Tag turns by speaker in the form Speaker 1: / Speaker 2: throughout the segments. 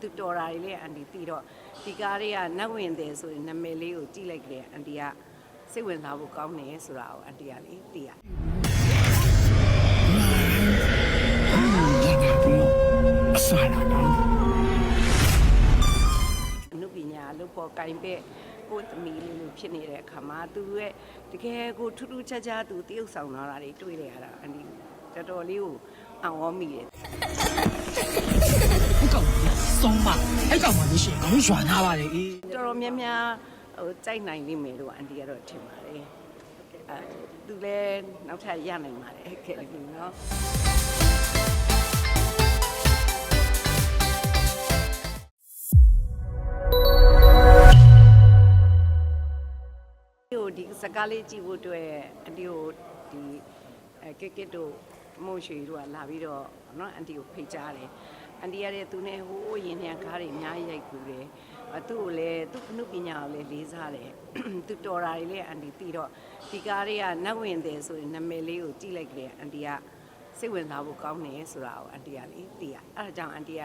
Speaker 1: သူတော်တာတွေလည်းအန်တီတီတော့ဒီကားလေးကနတ်ဝင်တယ်ဆိုရင်နာမည်လေးကိုကြည့်လိုက်ကြတယ်အန်တီကစိတ်ဝင်စားဖို့ကောင်းတယ်ဆိုတာကိုအန်တီကလေသိရတယ်
Speaker 2: အဆလာတော့
Speaker 1: အနုပညာလို့ပေါ်ကင်ပဲကိုယ်သမီးလေးလိုဖြစ်နေတဲ့အခါမှာသူရဲ့တကယ်ကိုထူးထူးခြားခြားသူတရုပ်ဆောင်လာတာတွေတွေ့ရတာအန်ဒီတော်တော်လေးကိုအံ့ဩမိတယ်
Speaker 2: ဟိုကောင်ကဆုံးမအဲ့ကောင်မှလို့ရှိရင်ငါတို့ရွာနာပါတယ်အေး
Speaker 1: တော်တော်များများဟိုကြိုက်နိုင်လိမ့်မယ်လို့အန်ဒီကတော့ထင်ပါတယ်အဲသူလည်းနောက်ထပ်ရနိုင်ပါတယ်ခဲ့ပြီနော် ဒီကိုဒီစကားလေးကြည့်ဖို့အတွက်အန်တီကိုဒီအဲကက်ကက်တို့မို့ရွှေတို့ကလာပြီးတော့เนาะအန်တီကိုဖိတ်ကြားတယ် အန်တီရတဲ့သူနဲ့ဟိုးရင်နှံကားတွေအများကြီးရိုက်ကူတယ်အသူ့ကိုလည်းသူ့ခနုပညာကိုလည်းလေးစားတယ်သူတော်တာတွေလည်းအန်တီတီတော့ဒီကားတွေကနတ်ဝင်တယ်ဆိုရင်နာမည်လေးကိုကြည့်လိုက်ကြတယ်အန်တီကစိတ်ဝင်စားဖို့ကောင်းတယ်ဆိုတာကိုအန်တီကလေသိရအဲ့ဒါကြောင့်အန်တီက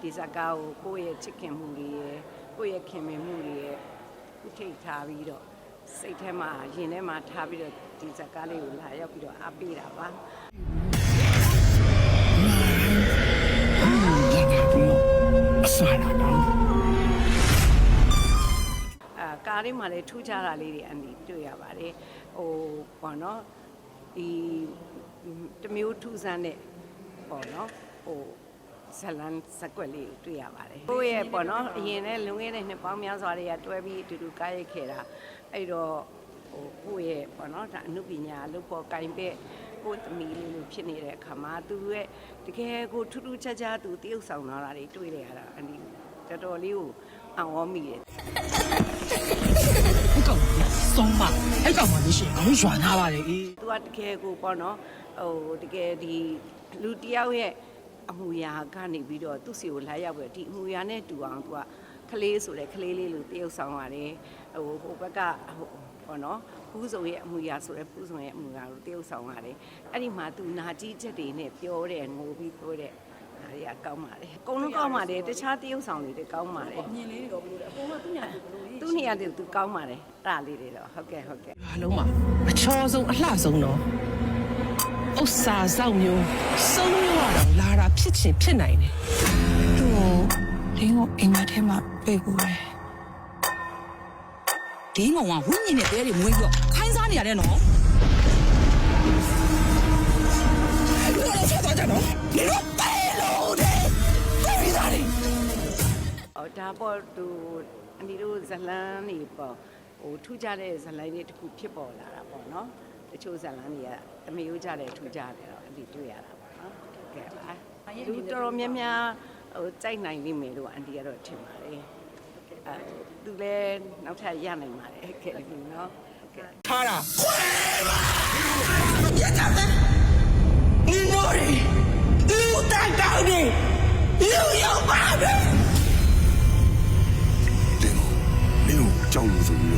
Speaker 1: ဒီစကားကိုကိုယ့်ရဲ့ချစ်ခင်မှုတွေရယ်ကိုယ့်ရဲ့ခင်မင်မှုတွေရယ်ဥထိတ်ထားပြီးတော့စိတ်ထဲမှာရင်ထဲမှာထားပြီးတော့ဒီဇာတ်ကားလေးကိုလာရောက်ပြီးတော့အားပေးတာပါ
Speaker 2: အာ
Speaker 1: ကားလေးမှာလည်းထူးခြားတာလေးတွေအန်ဒီတွေ့ရပါတယ်ဟိုပေါ့နော်ဒီတမျိုးထူးဆန်းတဲ့ပေါ့နော်ဟိုဇလန်စကွက်လေးကိုတွေ့ရပါတယ်ကိုယ့်ရဲ့ပေါ့နော်အရင်နဲ့လွန်ခဲ့တဲ့နှစ်ပေါင်းများစွာတွေကတွဲပြီးအတူတူကားရိုက်ခဲ့တာအဲ့တော့ဟိုကိုယ့်ရဲ့ပေါ့နော်ဒါအမှုပညာလို့ပေါ်ကင်ပဲကိုယ့်သမီးလေးလိုဖြစ်နေတဲ့အခါမှာသူရဲ့တကယ်ကိုထူးထူးခြားခြားသူတရုပ်ဆောင်လာတာတွေတွေ့ရတာအန်ဒီတော်တော်လေးကိုအံ့ဩမိတယ်
Speaker 2: ဟိုကောင်ကဆုံးမအဲ့ကောင်မှလို့ရှိရင်ငါတို့ရွာနာပါတယ်အေး
Speaker 1: သူကတကယ်ကိုပေါ့နော်ဟိုတကယ်ဒီလူတယောက်ရဲ့အမှုရာကနေပြီးတော့သူ့စီကိုလာရောက်ပြီးတော့ဒီအမှုရာနဲ့တူအောင်သူကကလေးဆိုတဲ့ကလေးလေးလိုတရုပ်ဆောင်ရတယ်ဟိုဟိုဘက်ကဟိုပေါ့နော်ပူးစုံရဲ့အမှုရာဆိုတဲ့ပူးစုံရဲ့အမှုရာကိုတရုပ်ဆောင်ရတယ်အဲ့ဒီမှာသူနာကြီးချက်တွေနဲ့ပြောတဲ့ငိုပြီးပြောတဲ့ ဒါတွေကကောင်းပါတယ်အကုန်လုံးကောင်းပါတယ်တခြားတရုပ်ဆောင်တွေတွေကောင်းပါတယ်
Speaker 3: မြင်လေးတွေတော့ဘယ်လိုလဲအကုန်လုံးသူညာသူဘယ်လိုလဲ
Speaker 1: သူ့နေရာတွေသူကောင်းပါတယ်အဲ့ဒါလေးတွေတော့ဟုတ်ကဲ့ဟုတ်ကဲ့
Speaker 2: အားလုံးမှာအချောဆုံးအလှဆုံးတော့ဥစ္စာဆောင်မျိုးစုံမျိုးရတော့လာတာဖြစ်ချင်ဖြစ်နိုင်တယ်
Speaker 4: သူ့ကိုလင်းကိုအိမ်မက်ထဲမှာပြေးပူတယ်
Speaker 3: ဒင်းကောင်ကဝင်းမြင်တဲ့တဲတွေမွေးပြီးတော့ခိုင်းစားနေရတယ်နော်
Speaker 2: ဘယ်လိုဖြစ်သွားကြတော့နေတော့ ပေါ်သူ
Speaker 1: အန်ဒီတို့ဇလန်းနေပေါ့ဟိုထူးကြတဲ့ဇလန်းလေးတစ်ခုဖြစ်ပေါ်လာတာပေါ့နော်။တချို့ဇလန်းတွေကတမယိုးကြတဲ့ထူးကြတယ်တော့အန်ဒီတွေ့ရတာပေါ့နော်။ဟုတ်ကဲ့ပါ။လူတော်တော်များများဟိုကြိုက်နိုင်လိမ့်မယ်လို့အန်ဒီကတော့ထင်ပါတယ်။အဲသူလည်းနောက်ထပ်ရနိုင်ပါတယ်ခဲ့ပြီနော်။ဟုတ်ကဲ့
Speaker 2: ထားတာ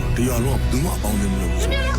Speaker 5: တင်းကိုမင်းတို့ကြောက်လို့ဆိုပြီးတော့တရားလုံးကဘယ်သူမှအပေါင်းအသင်းမလုပ်ဘူး